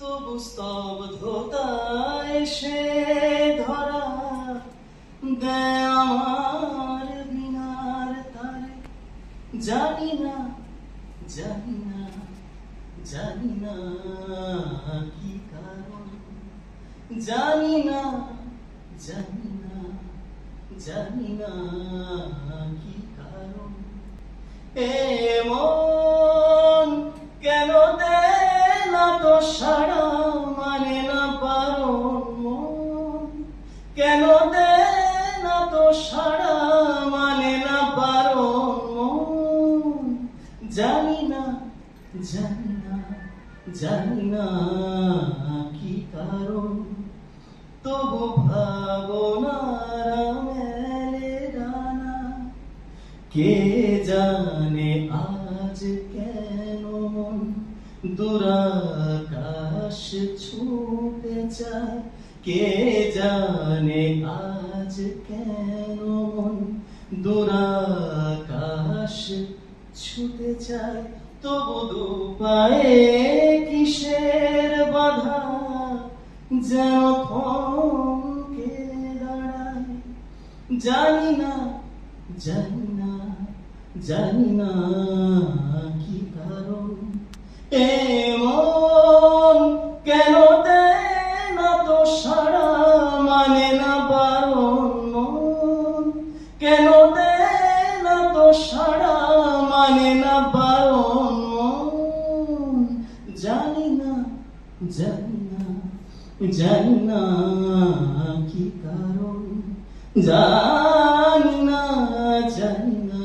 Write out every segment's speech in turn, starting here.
তবু স্তব্ধতায় সে ধরা দেয় আমার বিনার তারে। জানি না জানি না জানি না কি কারণ। জানি না জানি না জানি না কি কারণ। সারা মানে না জানি না জানি না জানি না কি কারণ। তবু ভাবনারা মেলে ডানা কে জানে আজ কেন দুরাকাশ ছুটে যায় কে জানে আজ কেন মন দুরাকাশ ছুটে যায়? তবু দুপায়ে কিসের বাধা যেন থমকে দাঁড়ায়? জানি না জানি না জানি না কি কারণ। এমন মানে না মন, জানি না জানি না জানি না কি কারণ, জানি না জানি না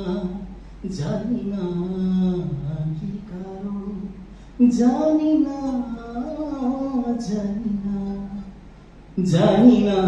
জানি না কি কারণ, জানি না জানি না জানি না